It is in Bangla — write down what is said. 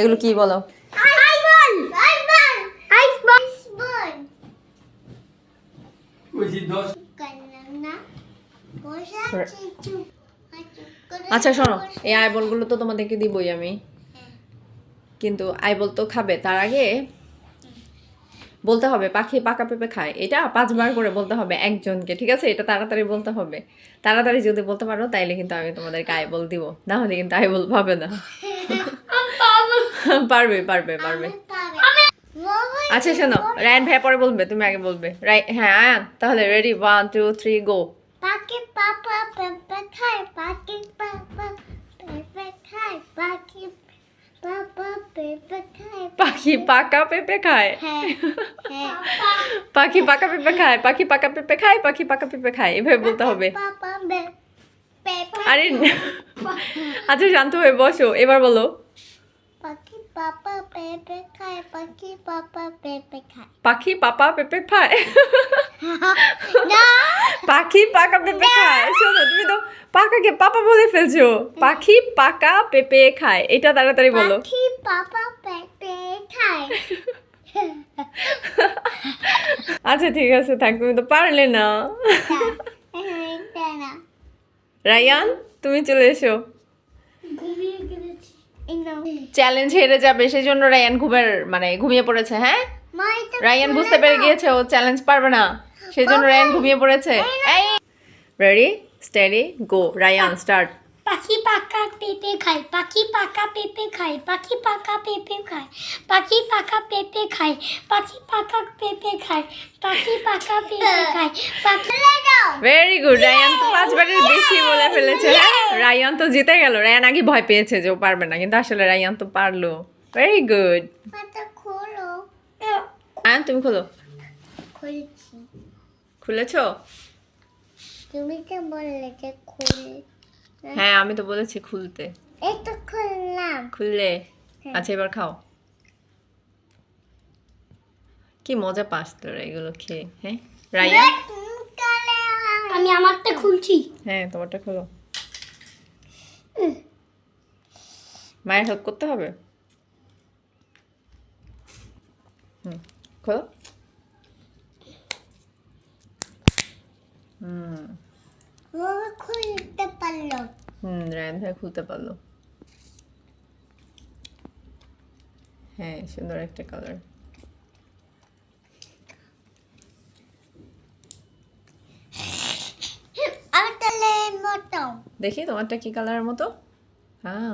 এগুলো কি বলো? আচ্ছা শোনো এই আইবলগুলো তো তোমাদেরকে দিবই আমি। কিন্তু আইবল তো খাবে তার আগে বলতে হবে পাখি পাকা পেঁপে খায়। এটা পাঁচবার করে বলতে হবে একজনকে ঠিক আছে? এটা তাড়াতাড়ি বলতে হবে। তাড়াতাড়ি যদি বলতে পারো তাইলে কিন্তু আমি তোমাদেরকে আইবল দিব। না হলে কিন্তু আইবল পাবে না। পারবে। পারবে পারবে আচ্ছা শোনো রায়ন ভাই পরে বলবে তুমি আগে বলবে। রাই হ্যাঁ আয়ান তাহলে ready one two three go পাখি পাপা পেপে খায় পাখি পাপা পেপে খায় পাখি পাপা পেপে খায় পাখি পাকা পেঁপে খায়। হ্যাঁ হ্যাঁ। পাখি পাকা পেঁপে খায় পাখি পাকা পেঁপে খায় পাখি পাকা পেঁপে খায়। এভাবে বলতে হবে। আরে আচ্ছা শান্ত হয়ে বসো। এবার বলো। পাপা পেপে খায় পাখি পাপা পেপে খায় পাখি পাপা পেঁপে খায় পাখি পাকা পেঁপে খায় শোনো তুমি তো পাকাকে পাপা বলে ফেলছো। পাখি পাকা পেঁপে খায়। এটা তাড়াতাড়ি বলো। পাখি পাপা পেপে খায়। আচ্ছা ঠিক আছে থাক তুমি তো পারলে না। রায়ান তুমি চলে এসো। চ্যালেঞ্জ হেরে যাবে সেই জন্য রায়ান ঘুমের মানে ঘুমিয়ে পড়েছে হ্যাঁ? রায়ান বুঝতে পেরে গিয়েছে ও চ্যালেঞ্জ পারবে না সেই জন্য রায়ান ঘুমিয়ে পড়েছে। এই! Ready steady go Rayan start পাখি পাকা পেঁপে খায় পাখি পাকা পেঁপে খায় পাখি পাকা পেঁপে খায় পাখি পাকা পেঁপে খায় পাখি পাকা পেঁপে খায় পাখি পাকা পেঁপে খায় পাখি ভেরি গুড রায়ান তো পাঁচবারের বেশি বলে ফেলেছে। হ্যাঁ রায়ান তো জিতে গেল। রায়ান আগে ভয় পেয়েছে যে ও পারবে না কিন্তু আসলে রায়ান তো পারল। ভেরি গুড তুমি খোলো। খুলছি। তুমি তো বললে যে খুল হ্যাঁ আমি তো বলেছি খুলতে। এই তো খুললাম। খুললে? হ্যাঁ। আচ্ছা এবার খাও। কি মজা পাস তোর এগুলো খেয়ে হ্যাঁ? রায়ান আমারটা খুলছি। হ্যাঁ তোমারটা খোলো। মায়ের হেল্প করতে হবে? হুম খোলো। হুম। ও খুলতে পারল। হুম রায়ন ভাই খুলতে পারল। হ্যাঁ সুন্দর একটা কালার আমার তাহলে মতো দেখি তোমারটা কি কালারের মতো? হ্যাঁ